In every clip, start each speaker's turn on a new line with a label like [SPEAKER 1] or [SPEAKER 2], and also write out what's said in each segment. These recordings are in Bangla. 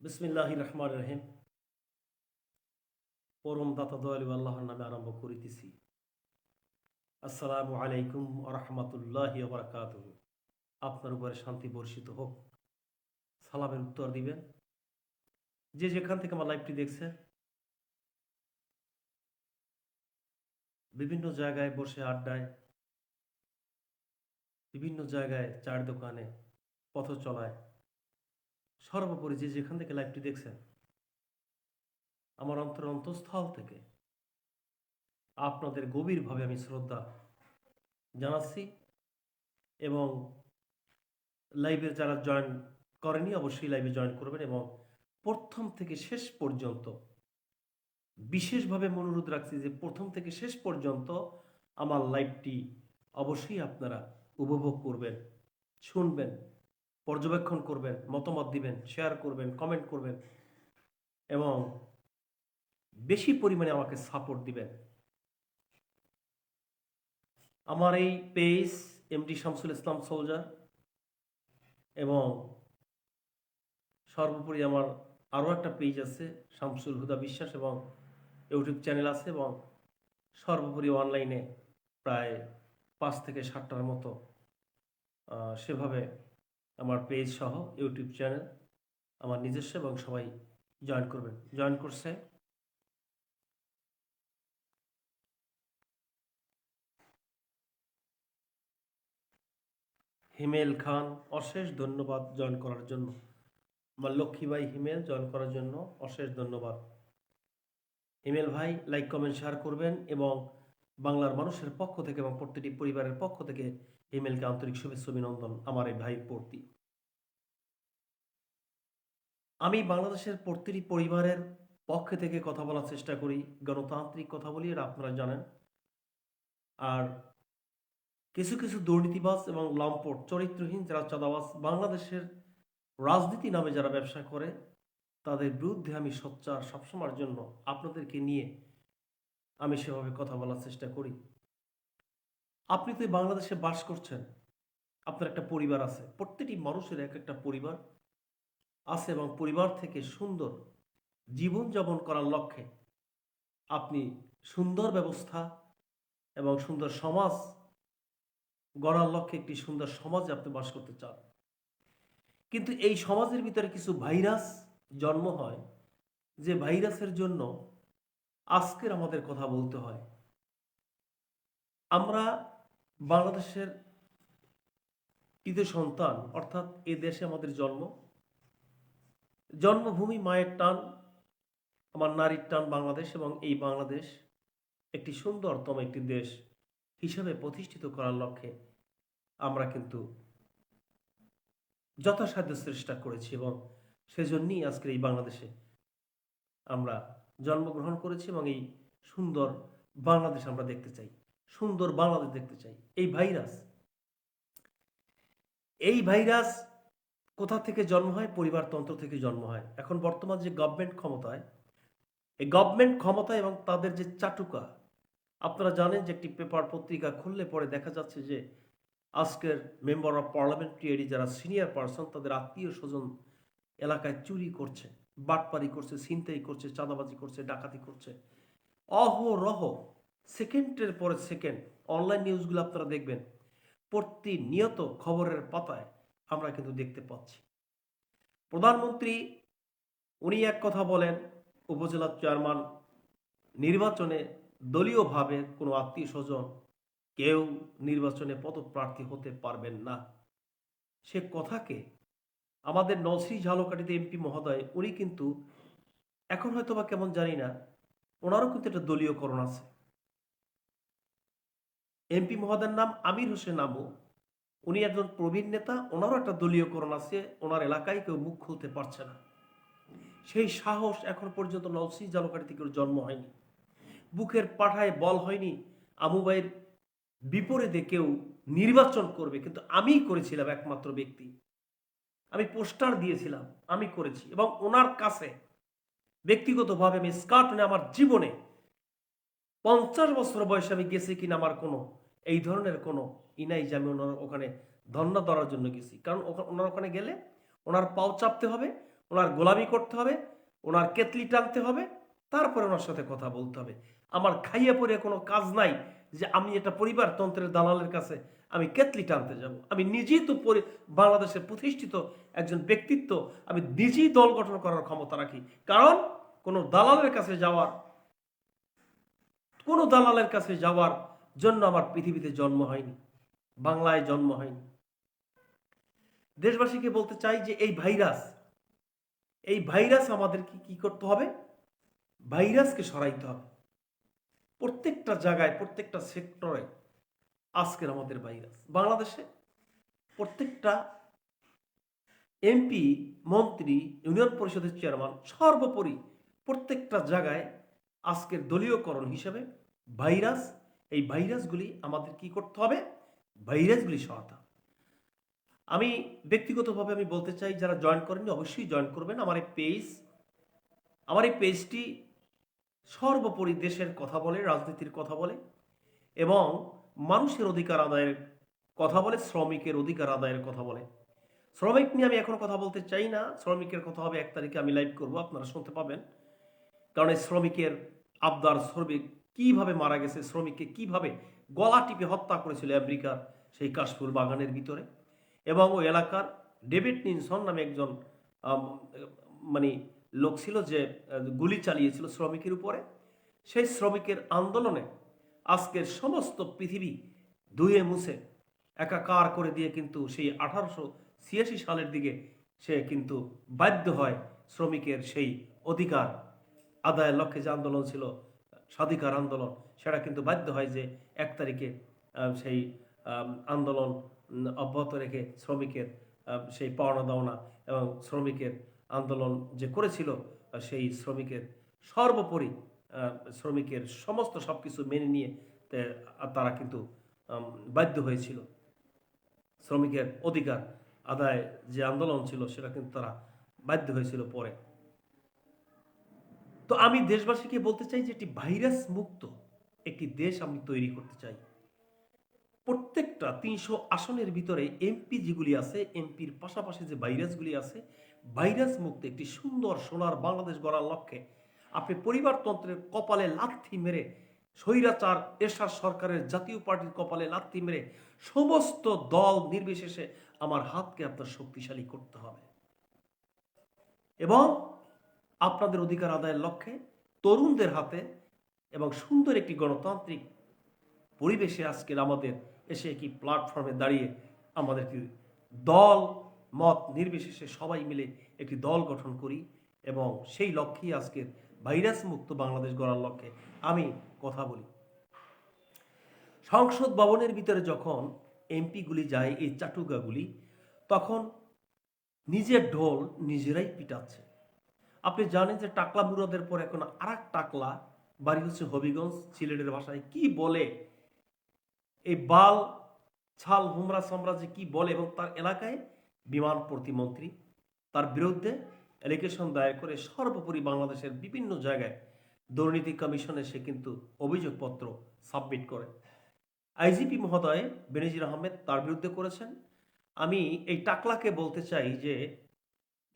[SPEAKER 1] বিসমিল্লাহ রহমান রহিম পরম দাতা দয়ালু আল্লাহর নামে আরম্ভ করিতেছি। আসসালামু আলাইকুম রহমতুল্লাহ বারকাত আপনার উপরে শান্তি বর্ষিত হোক। সালামের উত্তর দিবেন। যে যেখান থেকে আমার লাইভটি দেখছে বিভিন্ন জায়গায় বসে আড্ডায়, বিভিন্ন জায়গায় চার দোকানে পথ চলায় সর্বোপরি যে যেখান থেকে লাইভটি দেখছেন, আমার অন্তর অন্তঃস্থল থেকে আপনাদের গভীরভাবে আমি শ্রদ্ধা জানাচ্ছি এবং লাইভে যারা জয়েন করেনি অবশ্যই লাইভে জয়েন করবেন এবং প্রথম থেকে শেষ পর্যন্ত, বিশেষভাবে অনুরোধ রাখছি যে প্রথম থেকে শেষ পর্যন্ত আমার লাইভটি অবশ্যই আপনারা উপভোগ করবেন, শুনবেন পর্যবেক্ষণ করবেন, মতামত দিবেন শেয়ার করবেন কমেন্ট করবেন এবং বেশি পরিমাণে আমাকে সাপোর্ট দিবেন। আমার এই পেজ এমডি শামসুল ইসলাম সৌজা এবং সর্বোপরি আমার আরও একটা পেজ আছে, শামসুল হুদা বিশ্বাস এবং ইউটিউব চ্যানেল আছে এবং সর্বোপরি অনলাইনে প্রায় পাঁচ থেকে সাতটার মতো সেভাবে আমার পেজ সহ ইউটিউব চ্যানেল আমার নিজস্ব এবং সবাই জয়েন করবেন। জয়েন করছে। হিমেল খান, অশেষ ধন্যবাদ জয়েন করার জন্য। আমার লক্ষ্মীবাই হিমেল জয়েন করার জন্য অশেষ ধন্যবাদ। হিমেল ভাই লাইক কমেন্ট শেয়ার করবেন এবং বাংলার মানুষের পক্ষ থেকে এবং প্রত্যেকটি পরিবারের পক্ষ থেকে হিমেলকে আন্তরিক শুভেচ্ছা, অভিনন্দন আমার এই ভাইয়ের প্রতি। আমি বাংলাদেশের প্রতিটি পরিবারের পক্ষে থেকে কথা বলার চেষ্টা করি, গণতান্ত্রিক কথা বলি, এটা আপনারা জানেন। আর কিছু কিছু দুর্নীতিবাজ এবং লম্পট, চরিত্রহীন যারা চাঁদাবাজ, বাংলাদেশের রাজনীতি নামে যারা ব্যবসা করে, তাদের বিরুদ্ধে আমি সোচ্চার সবসময়ের জন্য আপনাদেরকে নিয়ে আমি সেভাবে কথা বলার চেষ্টা করি। আপনি তো বাংলাদেশে বাস করছেন। আপনার একটা পরিবার আছে। প্রত্যেকটি মানুষের এক একটা পরিবার আছে এবং পরিবার থেকে সুন্দর জীবনযাপন করার লক্ষ্যে আপনি সুন্দর ব্যবস্থা এবং সুন্দর সমাজ গড়ার লক্ষ্যে একটি সুন্দর সমাজে আপনি বাস করতে চান। কিন্তু এই সমাজের ভিতরে কিছু ভাইরাস জন্ম হয়, যে ভাইরাসের জন্য আজকের আমাদের কথা বলতে হয়। আমরা বাংলাদেশের কৃত সন্তান, অর্থাৎ এ দেশে আমাদের জন্ম। জন্মভূমি মায়ের টান, আমার নারীর টান বাংলাদেশ এবং এই বাংলাদেশ একটি সুন্দরতম একটি দেশ হিসাবে প্রতিষ্ঠিত করার লক্ষ্যে আমরা কিন্তু যথাসাধ্য চেষ্টা করেছি এবং সেজন্যই আজকের এই বাংলাদেশে আমরা জন্মগ্রহণ করেছি এবং এই সুন্দর বাংলাদেশ আমরা দেখতে চাই। সুন্দর বাংলাদেশ দেখতে চাই। এই ভাইরাস। এই ভাইরাস কোথা থেকে জন্ম হয়? পরিবারতন্ত্র থেকে জন্ম হয়। এখন বর্তমান যে গভর্নমেন্ট ক্ষমতায়, এই গভর্নমেন্ট ক্ষমতা এবং তাদের যে চাটুকা, আপনারা জানেন যে একটি পেপার পত্রিকা খুললে পরে দেখা যাচ্ছে যে আজকের মেম্বার অফ পার্লামেন্টারি যারা সিনিয়র পার্সন তাদের আত্মীয় স্বজন এলাকায় চুরি করছে, বাটপারি করছে, ছিনতাই করছে, চাঁদাবাজি করছে, ডাকাতি করছে। অহরহ সেকেন্ডের পরে সেকেন্ড অনলাইন নিউজগুলো আপনারা দেখবেন। প্রতিনিয়ত খবরের পাতায় আমরা কিন্তু দেখতে পাচ্ছি। প্রধানমন্ত্রী, উনি এক কথা বলেন, উপজেলা চেয়ারম্যান নির্বাচনে দলীয়ভাবে কোনো আত্মীয় স্বজন কেউ নির্বাচনে পদপ্রার্থী হতে পারবেন না। সে কথাকে আমাদের নলশ্রী ঝালকাঠিতে এমপি মহোদয়, উনি কিন্তু এখন হয়তো বা কেমন জানি না, ওনারও কিন্তু একটা দলীয়করণ আছে। এমপি মহোদয়ের নাম আমির হোসেন আবু উনি একজন প্রবীণ নেতা, ওনারও একটা দলীয়করণ আছে, ওনার এলাকায় কেউ মুখ খুলতে পারছে না। সেই সাহস এখন পর্যন্ত নলসি জালকাঠি থেকে ওর জন্ম হয়নি। বুকের পাঠায় বল হয়নি আমুবাইয়ের বিপরীতে কেউ নির্বাচন করবে, কিন্তু আমিই করেছিলাম একমাত্র ব্যক্তি। আমি পোস্টার দিয়েছিলাম, আমি করেছি এবং ওনার কাছে ব্যক্তিগতভাবে আমি স্কার্ট আমার জীবনে পঞ্চাশ বছর বয়সে আমি গেছি কিনা আমার কোনো, এই ধরনের কোনো ইনাই যে আমি ওনার ওখানে ধর্ণা ধরার জন্য গেছি। কারণ ওনার ওখানে গেলে ওনার পাও চাপতে হবে, ওনার গোলামি করতে হবে, ওনার কেতলি টানতে হবে, তারপরে ওনার সাথে কথা বলতে হবে। আমার খাইয়ে পরে কোনো কাজ নাই যে আমি এটা পরিবারতন্ত্রের দালালের কাছে আমি কেতলি টানতে যাব। আমি নিজেই তো বাংলাদেশের প্রতিষ্ঠিত একজন ব্যক্তিত্ব, আমি নিজেই দল গঠন করার ক্ষমতা রাখি। কারণ কোনো দালালের কাছে যাওয়ার কোনো দালালের কাছে যাওয়ার জন্য আমার পৃথিবীতে জন্ম হয়নি, বাংলায় জন্ম হয়নি। দেশবাসীকে বলতে চাই যে এই ভাইরাস এই ভাইরাস আমাদেরকে কি করতে হবে? ভাইরাসকে সরাইতে হবে। প্রত্যেকটা জায়গায়, প্রত্যেকটা সেক্টরে আজকের আমাদের ভাইরাস। বাংলাদেশে প্রত্যেকটা এমপি, মন্ত্রী, ইউনিয়ন পরিষদের চেয়ারম্যান, সর্বোপরি প্রত্যেকটা জায়গায় আজকের দলীয়করণ হিসেবে ভাইরাস, এই ভাইরাসগুলি আমাদের কি করতে হবে? ভাইরাসগুলি হবে। আমি ব্যক্তিগতভাবে আমি বলতে চাই, যারা জয়েন করেননি অবশ্যই জয়েন করবেন। আমার এই পেজ আমার এই পেজটি সর্বোপরি দেশের কথা বলে, রাজনীতির কথা বলে এবং মানুষের অধিকার আদায়ের কথা বলে, শ্রমিকের অধিকার আদায়ের কথা বলে। শ্রমিক নিয়ে আমি এখন কথা বলতে চাই না। শ্রমিকের কথা হবে এক তারিখে আমি লাইভ করব, আপনারা শুনতে পাবেন। কারণ এই শ্রমিকের আবদার শ্রমিক কীভাবে মারা গেছে, শ্রমিককে কীভাবে গলা টিপে হত্যা করেছিল আমেরিকার সেই কাশফুল বাগানের ভিতরে? এবং ওই এলাকার ডেভিড নিনসন নামে একজন মানে লোক ছিল যে, গুলি চালিয়েছিল শ্রমিকের উপরে। সেই শ্রমিকের আন্দোলনে আজকের সমস্ত পৃথিবী ধুয়ে মুছে, একাকার করে দিয়ে কিন্তু সেই আঠারোশো ছিয়াশি সালের দিকে সে কিন্তু বাধ্য হয় শ্রমিকের সেই অধিকার আদায়ের লক্ষ্যে যে আন্দোলন ছিল, স্বাধিকার আন্দোলন, সেটা কিন্তু বাধ্য হয় যে এক তারিখে সেই আন্দোলন অব্যাহত রেখে শ্রমিকের সেই পাওনা দাওনা এবং শ্রমিকের আন্দোলন যে করেছিল সেই শ্রমিকের সর্বোপরি শ্রমিকের সমস্ত সব কিছু মেনে নিয়ে তারা কিন্তু বাধ্য হয়েছিল। শ্রমিকের অধিকার আদায় যে আন্দোলন ছিল, সেটা কিন্তু তারা বাধ্য হয়েছিল পরে। তো আমি দেশবাসীকে বলতে চাই যে একটি ভাইরাস মুক্ত একটি দেশ আমি তৈরি করতে চাই। প্রত্যেকটা তিনশো আসনের ভিতরে এমপি যেগুলি আছে এমপির পাশাপাশি যে ভাইরাসগুলি আছে, ভাইরাস মুক্ত একটি সুন্দর সোনার বাংলাদেশ গড়ার লক্ষ্যে আপনি পরিবারতন্ত্রের কপালে লাথি মেরে, স্বৈরাচার, এরশাদ সরকারের জাতীয় পার্টির কপালে লাথি মেরে সমস্ত দল নির্বিশেষে আমার হাতকে আপনার শক্তিশালী করতে হবে। এবং আপনাদের অধিকার আদায়ের লক্ষ্যে তরুণদের হাতে এবং সুন্দর একটি গণতান্ত্রিক পরিবেশে আজকের আমাদের এসে একটি প্ল্যাটফর্মে দাঁড়িয়ে আমাদেরকে দল, মত নির্বিশেষে সবাই মিলে একটি দল গঠন করি এবং সেই লক্ষ্যেই আজকের ভাইরাস মুক্ত বাংলাদেশ গড়ার লক্ষ্যে আমি কথা বলি। সংসদ ভবনের ভিতরে যখন এমপিগুলি যায়, এই চাটুকাগুলি, তখন নিজের ঢোল নিজেরাই পিটাচ্ছে। আপনি জানেন যে টাকলা মুরাদের পর এখন আর টাকলা, বাড়ি হচ্ছে হবিগঞ্জ, সিলেটের ভাষায় কি বলে? এই বাল, ছাল হুমরা সাম্রাজ্য কি বলে এবং তার এলাকায় বিমান প্রতিমন্ত্রী? তার বিরুদ্ধে অ্যালিগেশন দায়ের করে সর্বোপরি বাংলাদেশের বিভিন্ন জায়গায় দুর্নীতি কমিশনে সে কিন্তু অভিযোগপত্র সাবমিট করে। আইজিপি মহোদয় বেনজির আহমেদ তার বিরুদ্ধে করেছেন। আমি এই টাকলাকে বলতে চাই যে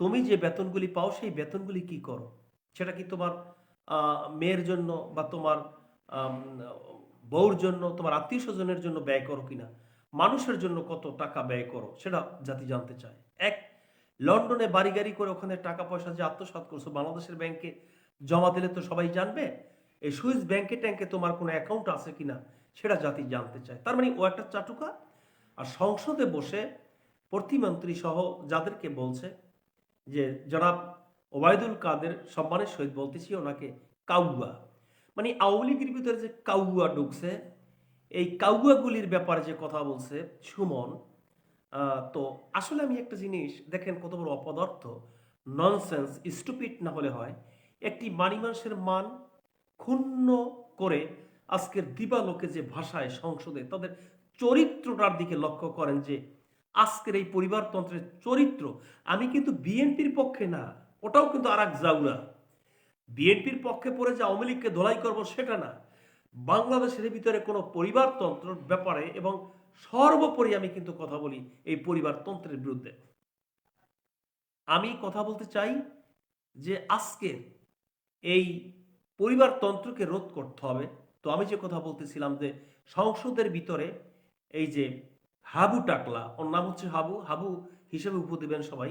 [SPEAKER 1] তুমি যে বেতনগুলি পাও, সেই বেতনগুলি কি করো? সেটা কি তোমার মেয়ের জন্য বা তোমার বউর জন্য, তোমার আত্মীয় স্বজনের জন্য ব্যয় করো কিনা? মানুষের জন্য কত টাকা ব্যয় করো? সেটা জাতি জানতে চায়। এক, লন্ডনে বাড়ি গাড়ি করে ওখানে টাকা পয়সা যে আত্মসাৎ করছ, বাংলাদেশের ব্যাংকে জমা দিলে তো সবাই জানবে এই সুইস ব্যাংকে ট্যাঙ্কে তোমার কোনো অ্যাকাউন্ট আছে কিনা? সেটা জাতি জানতে চায়। তার মানে ও একটা চাটুকা। আর সংসদে বসে প্রতিমন্ত্রী সহ যাদেরকে বলছে যে জনাব ওবায়দুল কাদের সম্মানের সহিত বলতেছি ওনাকে কাউয়া। মানে আওয়ামী লীগের ভিতরে যে কাউয়া ঢুকছে, এই কাউয়াগুলির ব্যাপারে যে কথা বলছে সুমন তো আসলে আমি একটা জিনিস, দেখেন কত বড় অপদার্থ। ননসেন্স স্টুপিড না হলে হয়। একটি মানি মানুষের মান ক্ষুণ্ণ করে আজকের দিবালোকে যে ভাষায় সংসদে তাদের চরিত্রটার দিকে লক্ষ্য করেন যে আজকের এই পরিবারতন্ত্রের চরিত্র। আমি কিন্তু বিএনপির পক্ষে না, ওটাও কিন্তু আর এক জাউলা। বিএনপির পক্ষে পড়ে যে আওয়ামী লীগকে ধোলাই করব সেটা না। বাংলাদেশের ভিতরে কোনো পরিবারতন্ত্রের ব্যাপারে এবং সর্বোপরি আমি কিন্তু কথা বলি এই পরিবারতন্ত্রের বিরুদ্ধে। আমি কথা বলতে চাই যে আজকের এই পরিবারতন্ত্রকে রোধ করতে হবে। তো আমি যে কথা বলতেছিলাম যে সংসদের ভিতরে এই যে হাবু টাকলা, ওর নাম হচ্ছে হাবু হাবু হিসেবে উপ দেবেন সবাই।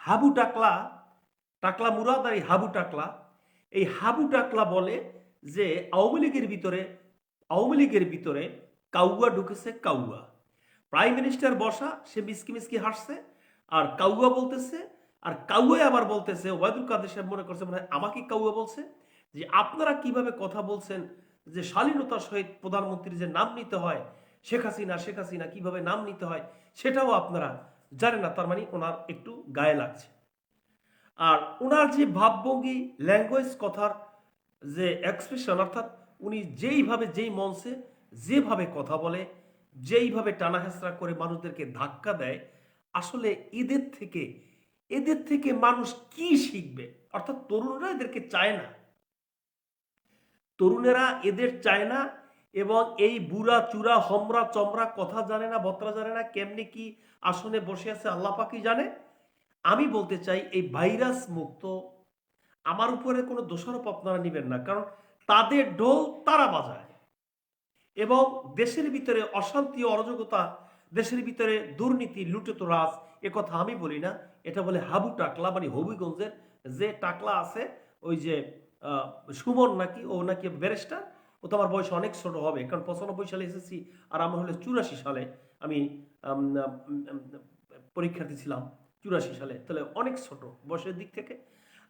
[SPEAKER 1] হাবু টাকলা টাকলা মুরাদ আর এই হাবু টাকলা। এই হাবু টাকলা বলে যে আওয়ামী লীগের ভিতরে, আওয়ামী লীগের ভিতরে কাউয়া ঢুকেছে কাউয়া। প্রাইম মিনিস্টার বসা, সে মিসকি মিসকি হাসছে, আর কাউয়া বলতেছে, আর কাউয়াই আবার বলতেছে, ওবায়দুল কাদের সাহেব মনে করছে মানে আমাকে কাউয়া বলছে, যে আপনারা কীভাবে কথা বলছেন, যে শালীনতার সহিত প্রধানমন্ত্রীর যে নাম নিতে হয় শেখ হাসিনা শেখ হাসিনা কীভাবে নাম নিতে হয় সেটাও আপনারা জানেন না, তার মানে ওনার একটু গায়ে লাগছে। আর ওনার যে ভাবভঙ্গি ল্যাঙ্গুয়েজ কথার যে এক্সপ্রেশন অর্থাৎ উনি যেইভাবে যেই মঞ্চে যেভাবে কথা বলে, যেইভাবে টানা করে মানুষদেরকে ধাক্কা দেয়, আসলে এদের থেকে এদের থেকে মানুষ কি শিখবে? অর্থাৎ তরুণরা এদেরকে চায় না। তরুণেরা এদের চায় না এবং এই বুড়া, চূড়া, হমরা চমড়া কথা জানে না, বত্রা জানে না, কেমনি কি আসনে বসে আছে, আল্লাহ পাকি জানে। আমি বলতে চাই, এই ভাইরাস মুক্ত, আমার উপরে কোনো দোষারোপ আপনারা নেবেন না, কারণ তাদের ঢোল তারা বাজায়। এবং দেশের ভিতরে অশান্তি অরাজকতা, দেশের ভিতরে দুর্নীতি লুটেতো রাজ এ কথা আমি বলি না। এটা বলে হাবু টাকলা মানে হবিগঞ্জের যে টাকলা আছে, ওই যে সুমন নাকি, ও নাকি ব্যারিস্টার ও তো আমার বয়স অনেক ছোট হবে, কারণ পঁচানব্বই সালে এসেছি আর আমার হলে চুরাশি সালে আমি পরীক্ষার্থী ছিলাম চুরাশি সালে, তাহলে অনেক ছোট বয়সের দিক থেকে।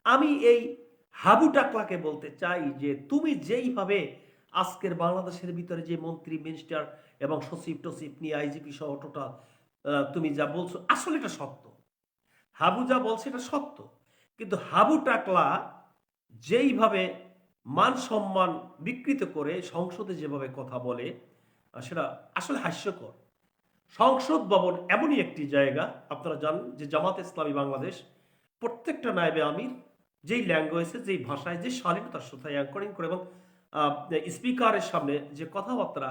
[SPEAKER 1] আমি এই হাবু টাকলাকে বলতে চাই যে তুমি যেইভাবে আজকের বাংলাদেশের ভিতরে যে মন্ত্রী, মিনিস্টার এবং সচিব টসিব নিয়ে আইজিপি সহ টোটাল তুমি যা বলছো আসলে এটা সত্য। হাবু যা বলছে এটা সত্য। কিন্তু হাবু টাকলা যেইভাবে মান সম্মান বিকৃত করে সংসদে যেভাবে কথা বলে সেটা আসলে হাস্যকর। সংসদ ভবন এমনই একটি জায়গা, আপনারা জানেন যে জামাত ইসলামী বাংলাদেশ, প্রত্যেকটা নায়েবে আমির, যেই ল্যাঙ্গুয়েজে যেই ভাষায়, যে শালীনতার সাথে অ্যাঙ্করিং করে এবং স্পিকারের সামনে যে কথাবার্তা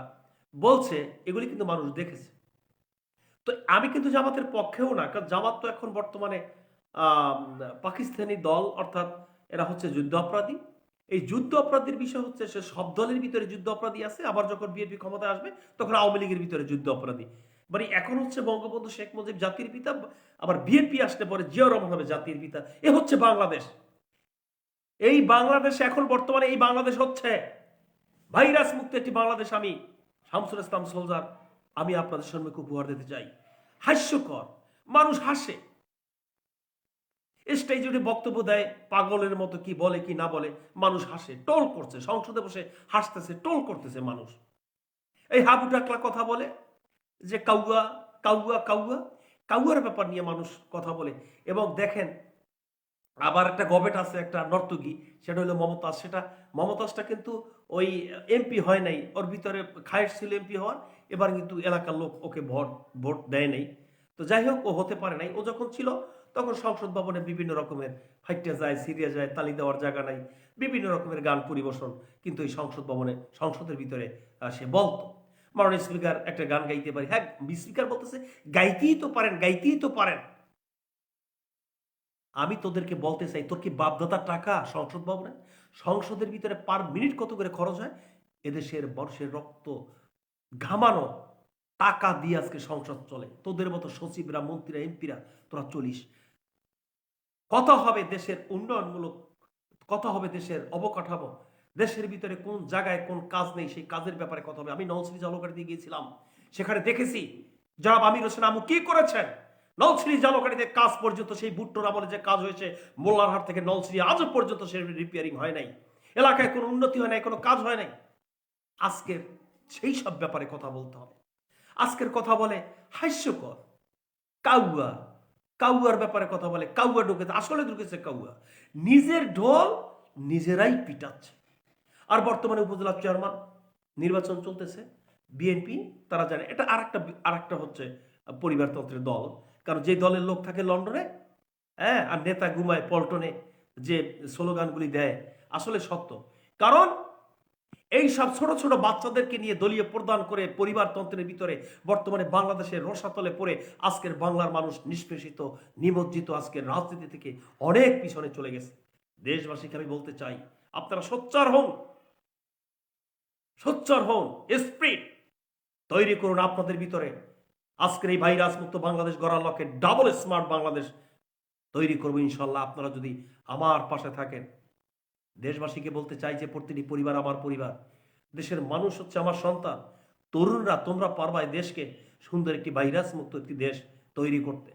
[SPEAKER 1] বলছে, এগুলি কিন্তু মানুষ দেখেছে। তো আমি কিন্তু জামাতের পক্ষেও না, কারণ জামাত তো এখন বর্তমানে পাকিস্তানি দল, অর্থাৎ এরা হচ্ছে যুদ্ধ অপরাধী এই যুদ্ধ অপরাধীর বিষয় হচ্ছে, সে সব দলের ভিতরে যুদ্ধ অপরাধী আছে। আবার যখন বিএনপি ক্ষমতায় আসবে, তখন আওয়ামী লীগের ভিতরে যুদ্ধ অপরাধী। মানে এখন হচ্ছে বঙ্গবন্ধু শেখ মুজিব জাতির পিতা, আবার বিএনপি আসলে পরে জিয়া রহমান হবে জাতির পিতা। এ হচ্ছে বাংলাদেশ। এই বাংলাদেশ এখন বর্তমানে এই বাংলাদেশ হচ্ছে। ভাইরাস মুক্ত একটি বাংলাদেশ আমি, শামসুল ইসলাম সোলজার, আমি আপনাদের সম্মুখে উপহার দিতে চাই। হাস্যকর। মানুষ হাসে। স্টেজে বক্তব্য দেয়, পাগলের মতো কি বলে কি না বলে, মানুষ হাসে, টোল করছে, সংসদে বসে হাসতেছে, টোল করতেছে মানুষ। এই হাবু টাকলা কথা বলে যে কাউয়া কাউয়া কাউয়া, কাউয়ার ব্যাপার নিয়ে মানুষ কথা বলে। এবং দেখেন, আবার একটা গবেট আছে, একটা নর্তকী, সেটা হলো মমতাজ। সেটা, মমতাজটা কিন্তু ওই এমপি হয় নাই, ওর ভিতরে খায়ের ছিল এমপি হওয়ার, এবার কিন্তু এলাকার লোক ওকে ভোট ভোট দেয় নাই। তো যাই হোক, ও হতে পারে নাই। ও যখন ছিল তখন সংসদ ভবনে বিভিন্ন রকমের ফাইটে যায় সিরিয়া যায়, তালি দেওয়ার জায়গা নাই, বিভিন্ন রকমের গান পরিবেশন। কিন্তু এই সংসদ ভবনে, সংসদের ভিতরে সে বলতো। মাননীয় স্পিকার একটা গান গাইতে পারি। হ্যাঁ স্পিকার বলতেছে, গাইতেই তো পারেন, গাইতেই তো পারেন। আমি তোদেরকে বলতে চাই, তোর কি বাপদাদার টাকা সংসদ ভবনে? সংসদের ভিতরে পার মিনিট কত করে খরচ হয়? এদেশের বর্ষের রক্ত ঘামানো টাকা দিয়ে আজকে সংসদ চলে। তোদের মতো সচিবরা, মন্ত্রীরা, এমপিরা, তোরা চলিস। কত হবে দেশের উন্নয়নমূলক, কত হবে দেশের অবকাঠামো, দেশের ভিতরে কোন জায়গায় কোন কাজ নেই, সেই কাজের ব্যাপারে কথা হবে? আমি জলকারি দিয়ে গিয়েছিলাম, সেখানে দেখেছি, জনাব আমির হোসেন আমু কি করেছেন? নলছিরি জলকারিতে কাজ পর্যন্ত সেই বুট্টোর আমলে যে কাজ হয়েছে মোল্লারহাট থেকে নলছিরি আজও পর্যন্ত সে রিপেয়ারিং হয় নাই। এলাকায় কোনো উন্নতি হয় নাই, কোনো কাজ হয় নাই। আজকের সেই সব ব্যাপারে কথা বলতে হবে। আজকের কথা বলে হাস্যকর, কাউয়া কাউয়ার ব্যাপারে কথা বলে, কাউয়া ঢুকেছে, আসলে ঢুকেছে কাউয়া। নিজের ঢোল নিজেরাই পিটাচ্ছে। আর বর্তমানে উপজেলা চেয়ারম্যান নির্বাচন চলতেছে, বিএনপি, তারা জানে। এটা আরেকটা আরেকটা হচ্ছে পরিবারতন্ত্রের দল। কারণ যে দলের লোক থাকে লন্ডনে হ্যাঁ আর নেতা ঘুমায় পল্টনে যে স্লোগানগুলি দেয়, আসলে সত্য। কারণ এই সব ছোট ছোট বাচ্চাদেরকে নিয়ে দলীয় প্রদান করে পরিবারতন্ত্রের ভিতরে বর্তমানে বাংলাদেশের রসাতলে পড়ে আজকের বাংলার মানুষ নিষ্পেষিত, নিমজ্জিত আজকের রাজনীতি থেকে অনেক পিছনে চলে গেছে। দেশবাসীকে আমি বলতে চাই, আপনারা সোচ্চার হন। সোচ্চার হন, স্প্রিট তৈরি করুন আপনাদের ভিতরে। আজকের এই ভাইরাস মুক্ত বাংলাদেশ গড়ার লক্ষ্যে ডাবল স্মার্ট বাংলাদেশ তৈরি করব ইনশাল্লাহ। আপনারা যদি আমার পাশে থাকেন দেশবাসীকে বলতে চাই যে, প্রতিটি পরিবার আমার পরিবার। দেশের মানুষ হচ্ছে আমার সন্তান। তরুণরা, তোমরা পারবা দেশকে সুন্দর একটি ভাইরাস মুক্ত একটি দেশ তৈরি করতে।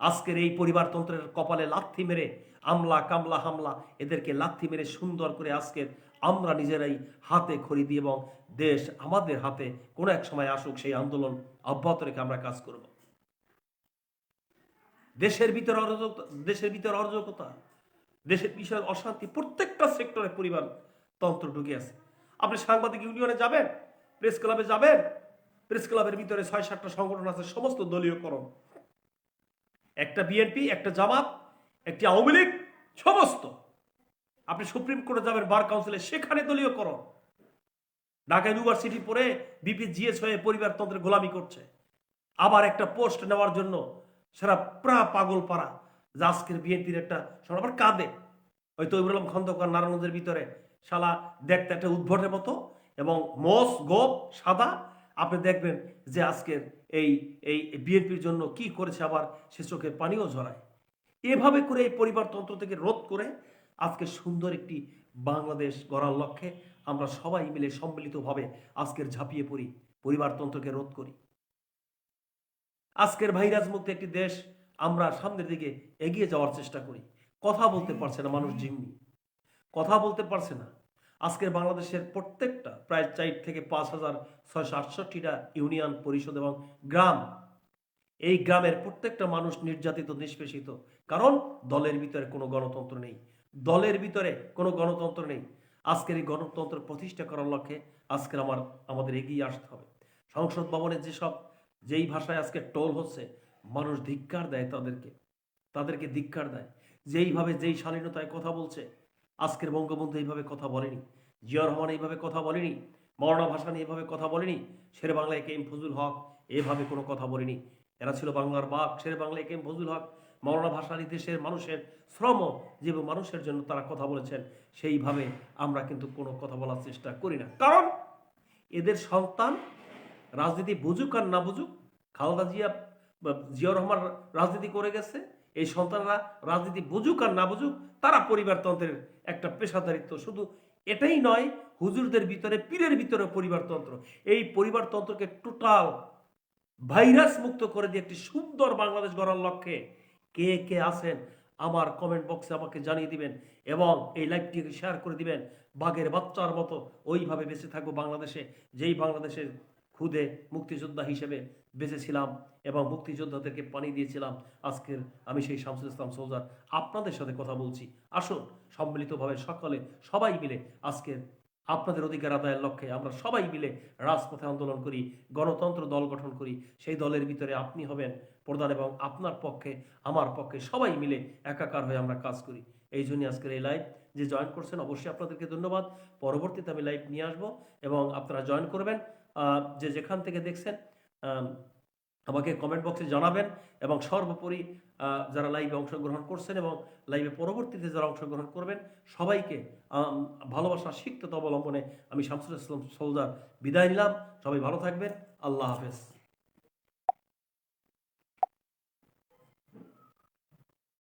[SPEAKER 1] আজকের এই পরিবারতন্ত্রের কপালে লাথি মেরে, আমলা, কামলা, হামলা, এদেরকে লাথি মেরে সুন্দর করে আজকের আমরা নিজেরাই হাতে খড়ি দিই এবং দেশ আমাদের হাতে কোনো এক সময় আসুক, সেই আন্দোলন অব্যাহত রেখে আমরা কাজ করব। দেশের ভিতরে অরাজকতা দেশের ভিতরে অরাজকতা দেশের বিষয়ের অশান্তি, প্রত্যেকটা সেক্টরে পরিবার তন্ত্র ঢুকে আছে। আপনি সাংবাদিক ইউনিয়নে যাবেন প্রেস ক্লাবে যাবেন প্রেস ক্লাবের ভিতরে ছয় সাতটা সংগঠন আছে, সমস্ত দলীয়করণ। একটা বিএনপি একটা জামাত, একটি আওয়ামী লীগ, সমস্ত। আপনি সুপ্রিম কোর্টে যাবেন, বার কাউন্সিলে, সেখানে দলীয়করণ। ঢাকা ইউনিভার্সিটি পড়ে বিপি জিএস হয়ে পরিবারতন্ত্রের গোলামি করছে। আবার একটা পোস্ট নেওয়ার জন্য সেটা প্রা পাগল পাড়া যে আজকের বিএনপির একটা সব আবার কাঁদে। ওই তৈবুর আলম খন্দকার নারায়ণগঞ্জের ভিতরে শালা দেখতে একটা উদ্ভটের মতো এবং মস, গোপ, সাদা। আপনি দেখবেন যে আজকের এই এই বিএনপির জন্য কি করেছে আবার সে চোখের পানিও ঝরায়। এভাবে করে এই পরিবারতন্ত্র থেকে রোধ করে আজকে সুন্দর একটি বাংলাদেশ গড়ার লক্ষ্যে আমরা সবাই মিলে সম্মিলিতভাবে আজকের ঝাঁপিয়ে পড়ি পরিবারতন্ত্রকে রোধ করি। আজকের ভাইরাস মুক্ত একটি দেশ আমরা সামনের দিকে এগিয়ে যাওয়ার চেষ্টা করি। কথা বলতে পারছে না মানুষ জিম্মি। কথা বলতে পারছে না। আজকের বাংলাদেশের প্রত্যেকটা প্রায় চার থেকে পাঁচ হাজার ছয়শো আটষট্টিটা ইউনিয়ন, পরিষদ এবং গ্রাম, এই গ্রামের প্রত্যেকটা মানুষ নির্যাতিত, নিষ্পেষিত। কারণ দলের ভিতরে কোনো গণতন্ত্র নেই। দলের ভিতরে কোনো গণতন্ত্র নেই। আজকের এই গণতন্ত্র প্রতিষ্ঠা করার লক্ষ্যে আজকের আমার, আমাদের এগিয়ে আসতে হবে। সংসদ ভবনে যেসব, যেই ভাষায় আজকে টোল হচ্ছে মানুষ ধিক্কার দেয় তাদেরকে তাদেরকে ধিক্কার দেয়। যেইভাবে, যেই শালীনতায় কথা বলছে, আজকের বঙ্গবন্ধু এইভাবে কথা বলেনি জিয়া রহমান এইভাবে কথা বলেনি মরণা ভাসানি এইভাবে কথা বলেনি, শেরে বাংলায় কে এম ফজুল হক এভাবে কোনো কথা বলেনি। এরা ছিল বাংলার বাঘ, শেরে বাংলায় কে এম ফজুল হক মরণা ভাসানি দেশের মানুষের শ্রম যে মানুষের জন্য তারা কথা বলেছেন, সেইভাবে আমরা কিন্তু কোনো কথা বলার চেষ্টা করি না। কারণ এদের সন্তান রাজনীতি বুঝুক আর না বুঝুক, খালেদা জিয়া জিয়াউর রহমান রাজনীতি করে গেছে, এই সন্তানরা রাজনীতি বুঝুক আর না বুঝুক, তারা পরিবারতন্ত্রের একটা পেশাদারিত্ব। শুধু এটাই নয়, হুজুরদের ভিতরে, পীরের ভিতরে পরিবারতন্ত্র। এই পরিবারতন্ত্রকে টোটাল ভাইরাস মুক্ত করে দিয়ে একটি সুন্দর বাংলাদেশ গড়ার লক্ষ্যে কে কে আছেন, আমার কমেন্ট বক্সে আমাকে জানিয়ে দিবেন এবং এই লাইভটিকে শেয়ার করে দিবেন। বাঘের বাচ্চার মতো ওইভাবে বেঁচে থাকব বাংলাদেশে, যেই বাংলাদেশের খুদে মুক্তিযোদ্ধা হিসেবে বেঁচেছিলাম এবং মুক্তিযোদ্ধাদেরকে পানি দিয়েছিলাম আজকের আমি সেই শামসুল ইসলাম সৌজার আপনাদের সাথে কথা বলছি। আসুন, সম্মিলিতভাবে সকলে সবাই মিলে আজকের আপনাদের অধিকার আদায়ের লক্ষ্যে আমরা সবাই মিলে রাজপথে আন্দোলন করি, গণতন্ত্র দল গঠন করি। সেই দলের ভিতরে আপনি হবেন প্রধান এবং আপনার পক্ষে, আমার পক্ষে সবাই মিলে একাকার হয়ে আমরা কাজ করি। এই জন্য আজকের এই লাইভ যে জয়েন করছেন অবশ্যই আপনাদেরকে ধন্যবাদ। পরবর্তীতে আমি লাইভ নিয়ে আসব এবং আপনারা জয়েন করবেন। যে যেখান থেকে দেখছেন আমাকে কমেন্ট বক্সে জানাবেন এবং সর্বোপরি যারা লাইভে অংশগ্রহণ করছেন এবং লাইভে পরবর্তীতে যারা অংশগ্রহণ করবেন, সবাইকে ভালোবাসা শিক্ষত অবলম্বনে আমি শামসুল ইসলাম সৌদার বিদায় নিলাম। সবাই ভালো থাকবেন। আল্লাহ হাফেজ।